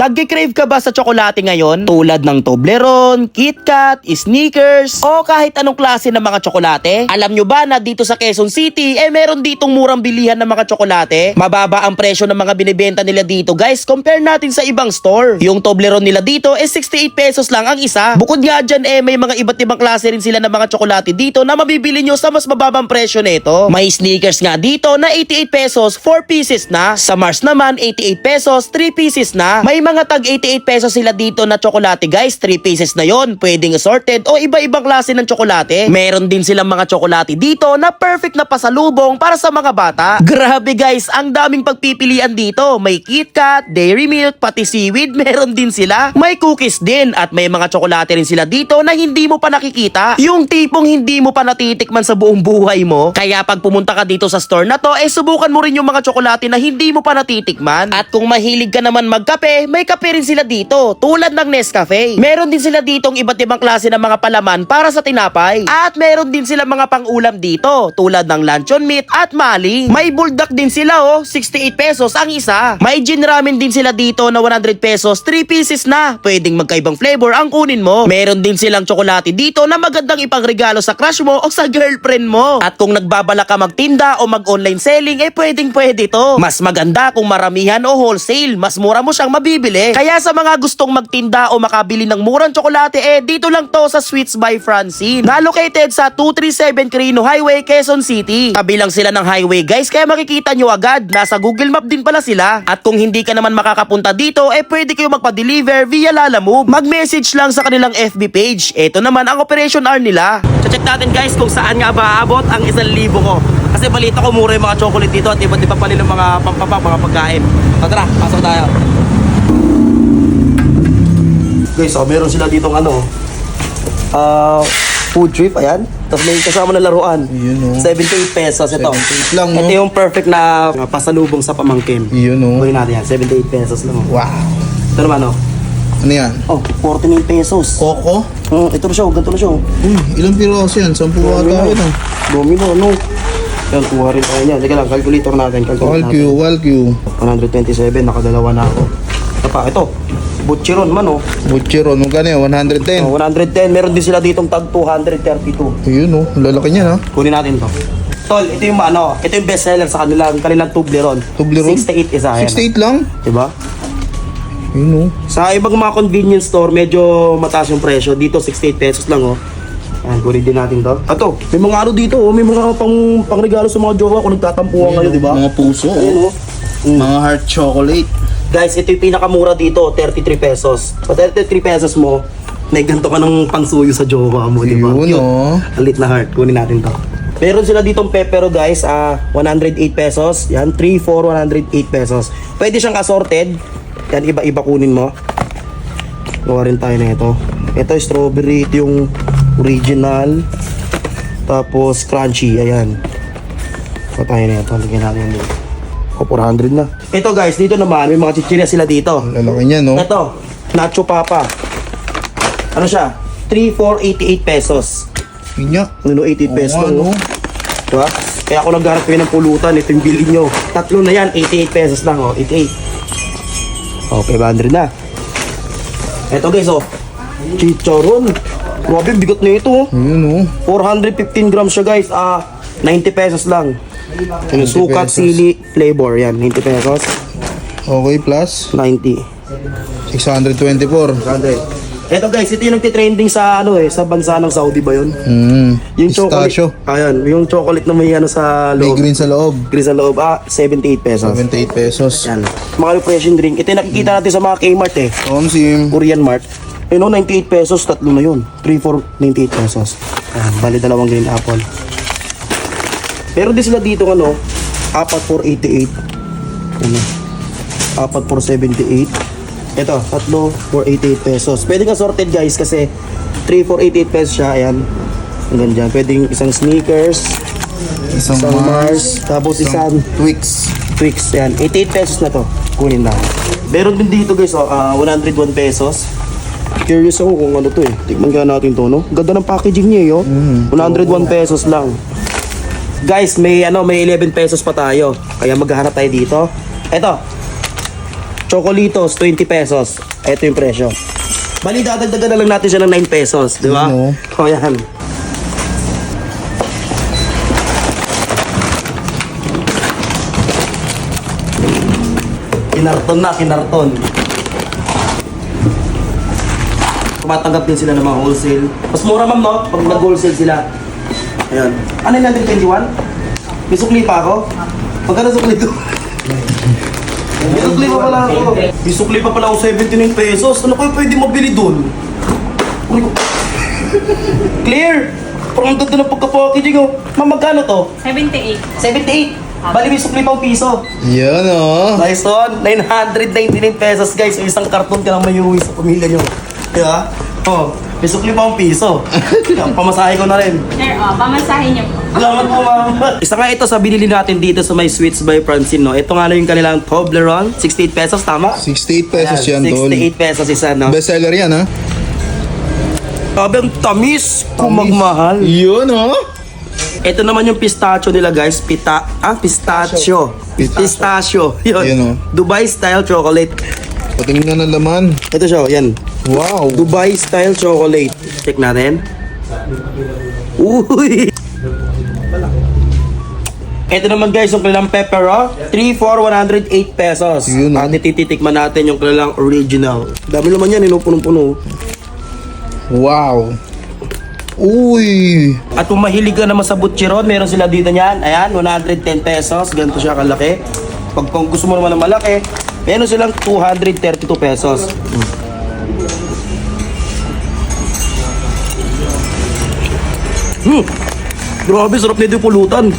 Nagkikrave ka ba sa tsokolate ngayon? Tulad ng Toblerone, KitKat, Snickers, o kahit anong klase ng mga tsokolate? Alam nyo ba na dito sa Quezon City, eh meron ditong murang bilihan ng mga tsokolate? Mababa ang presyo ng mga binibenta nila dito guys, compare natin sa ibang store. Yung Toblerone nila dito, eh 68 pesos lang ang isa. Bukod nga dyan, eh may mga iba't ibang klase rin sila ng mga tsokolate dito na mabibili nyo sa mas mababang presyo nito. May Snickers nga dito na 88 pesos, 4 pieces na. Sa Mars naman, 88 pesos, 3 pieces na. May mga tag 88 pesos sila dito na tsokolate guys, 3 pieces na yon. Pwedeng assorted o iba-ibang klase ng tsokolate. Meron din silang mga tsokolate dito na perfect na pasalubong para sa mga bata. Grabe guys, ang daming pagpipilian dito. May KitKat, Dairy Milk, pati seaweed, meron din sila. May cookies din at may mga tsokolate rin sila dito na hindi mo pa nakikita. Yung tipong hindi mo pa natitikman sa buong buhay mo. Kaya pag pumunta ka dito sa store na to, eh subukan mo rin yung mga tsokolate na hindi mo pa natitikman. At kung mahilig ka naman magkape, may kape rin sila dito, tulad ng Nescafe. Meron din sila ditong iba't ibang klase ng mga palaman para sa tinapay. At meron din sila mga pang-ulam dito, tulad ng luncheon meat at maling. May buldak din sila oh, 68 pesos ang isa. May gin ramen din sila dito na 100 pesos, 3 pieces na. Pwedeng magkaibang flavor ang kunin mo. Meron din silang tsokolate dito na magandang ipangregalo sa crush mo o sa girlfriend mo. At kung nagbabala ka magtinda o mag-online selling, eh pwedeng pwede to. Mas maganda kung maramihan o wholesale, mas mura mo siyang mabibili. Kaya sa mga gustong magtinda o makabili ng murang tsokolate, eh dito lang to sa Sweets by Francine. Na located sa 237 Quirino Highway, Quezon City. Kabilang sila ng highway guys, kaya makikita nyo agad. Nasa Google Map din pala sila. At kung hindi ka naman makakapunta dito, eh pwede kayo magpa-deliver via Lalamove. Mag-message lang sa kanilang FB page. Ito naman ang operation hour nila. Check natin guys kung saan nga ba aabot ang isang libo ko. Kasi balita ko mura yung mga chocolate dito at iba't iba pa nilang mga pampapang, mga pagkain. So tara, pasok tayo. Guys, oh, meron sila ditong ano, ah, food trip, ayan. Tapos may kasama na laruan. Yun, oh. 78 pesos ito. 78 lang, no? Ito yung perfect na uh, pasalubong sa pamangkin. Yun oh. Kunin natin yan, 78 pesos lang. oh. Wow. Ito naman, oh. Ano yan? Oh, 49 pesos. Coco? Oh, ito na siya, oh, ganito na siya. oh. Uy, ilang piraso yan? Sampu ata yun ah. Domino, no? Yan, kuha rin tayo niyan. Teka lang, calculator natin. Calculator Walq, natin. Walq. 127, nakadalawa na ako. Ito pa, ito. Butcheron man, oh. Butcheron, magkano yan? 110. oh 110. Meron din sila ditong tag 232. Ayun oh, ang lalaki niya ha. Kunin natin to. Tol, ito yung ano, ito yung best seller sa kanila, ang kanilang Toblerone. Toblerone? 68 isa. ayan, 68 lang? oh. Diba? Ayun oh. Sa ibang mga convenience store, medyo mataas yung presyo. Dito, 68 pesos lang, oh. Ayan, kunin din natin to. Ato, may mga ano dito, oh. May mga pang, pangregalo sa mga jowa kung nagtatampuhan kayo, di ba? Mga puso Ayun, oh. oh. Mm. Mga heart chocolate. Guys, ito yung pinakamura dito, 33 pesos. Sa 33 pesos mo, may ganito ka ng pangsuyo sa jowa mo, di ba? Yun, oh. Ang lit na heart. Kunin natin to. Meron sila ditong pepero guys, ah 108 pesos. Yan, 3, 4, 108 pesos. Pwede siyang assorted. Yan, iba-iba kunin mo. Gawa rin tayo na ito. Ito strawberry, ito yung original. Tapos crunchy, ayan. Ito tayo na ito. Lagyan natin dito. O, 400 na. Ito guys, dito naman, may mga chichirya sila dito. Lalaki niya no. Ito, Nacho Papa. Ano siya? 3, 4, 88 pesos. Niya. Ano, 88 pesos Oo no? Diba? Kaya ako nagharap kayo ng pulutan, ito yung bilhin nyo. Tatlo na yan, 88 pesos lang, oh. 88. Okay, 500 na. Ito guys, oh. Chicharon. Grabe, bigot na ito. Ayun oh. 415 grams siya guys. Ah, 90 pesos lang. Yung 90 sukat pesos. sili flavor, yan, 90 pesos. Okay plus. 90. 624. 100. Ito guys, ito yung nagtitrending sa ano eh, sa bansa ng Saudi ba yun? Hmm. Yung chocolate. Pistachio. Ayan, yung chocolate na may ano sa May loob. green sa loob. Green sa loob, ah, 78 pesos. 78 pesos. Yan. Mga refreshing drink. Ito yung nakikita natin sa mga Kmart eh. Onsim. Korean Mart. You know, 98 pesos, tatlo na yun. 3, 4, 98 pesos. Ayan, bali dalawang green apple. Meron din sila dito ano, apat for 88. Ano, apat for 78. Ito, tatlo for 88 pesos. Pwede ka sorted guys kasi 3 for 88 pesos siya. Ayan. Hanggang dyan. Pwedeng isang sneakers, Isang, isang Mars. Mars, tapos isang Twix. Twix. Ayan, 88 pesos na to. Kunin lang. Meron din dito guys, oh, ah, 101 pesos. Curious ako kung ano to eh. Nga natin to, no? Ganda ng packaging niya, yo. 101 pesos lang. Guys, may ano, may 11 pesos pa tayo. Kaya maghahanap tayo dito. Eto. Chocolitos, 20 pesos. Ito yung presyo. Bali, dadagdagan na lang natin siya ng 9 pesos, di ba? Yun, O yan. Kinarton na, kinarton. Tumatanggap din sila ng mga wholesale. Mas mura ma'am, no? Pag nag-wholesale sila. Ayan. Ano yung 121? May sukli pa ako? Magkano sukli ko? May sukli pa pala ako. May sukli pa pala ako 79 pesos. Ano kayo pwede mabili dun? Uy, Clear! Parang ang ganda ng pagka-packaging oh. Ma'am, magkano to? 78. 78. Bali, may sukli pang piso. Yan oh. Nice one. 999 pesos guys. Isang karton ka lang may uwi sa pamilya nyo. Di ba? Oh, may sukli pa ang piso. Pamasahe ko na rin. Sir, oh, pamasahin niyo po. Salamat po, ma'am. Isa nga ito sa binili natin dito sa may Sweets by Francine, no? Ito nga lang yung kanilang Toblerone. 68 pesos, tama? 68 pesos yan, tol. 68 pesos isa, no? Best seller yan, ha? Sabi ang tamis kung Tamis. magmahal. Yun, oh. Ito naman yung pistachio nila, guys. Pita ah, pistachio. Pistachio. Pistachio. Yun. Yun, oh. Dubai style chocolate. Patingin na ng laman. Ito siya, yan. Wow. Dubai style chocolate. Check natin. Uy! Ito naman guys, yung kanilang pepper, oh. 3 for 108 pesos. Yun, oh. At itititikman natin yung kanilang original. Dami naman yan, punong-puno. Wow. Uy. At kung mahilig ka naman sa butcheron, meron sila dito niyan. Ayan, 110 pesos. Ganito siya kalaki. Pag kung gusto mo naman ng malaki, meron silang 232 pesos. Hmm. Grabe, sarap nito yung pulutan.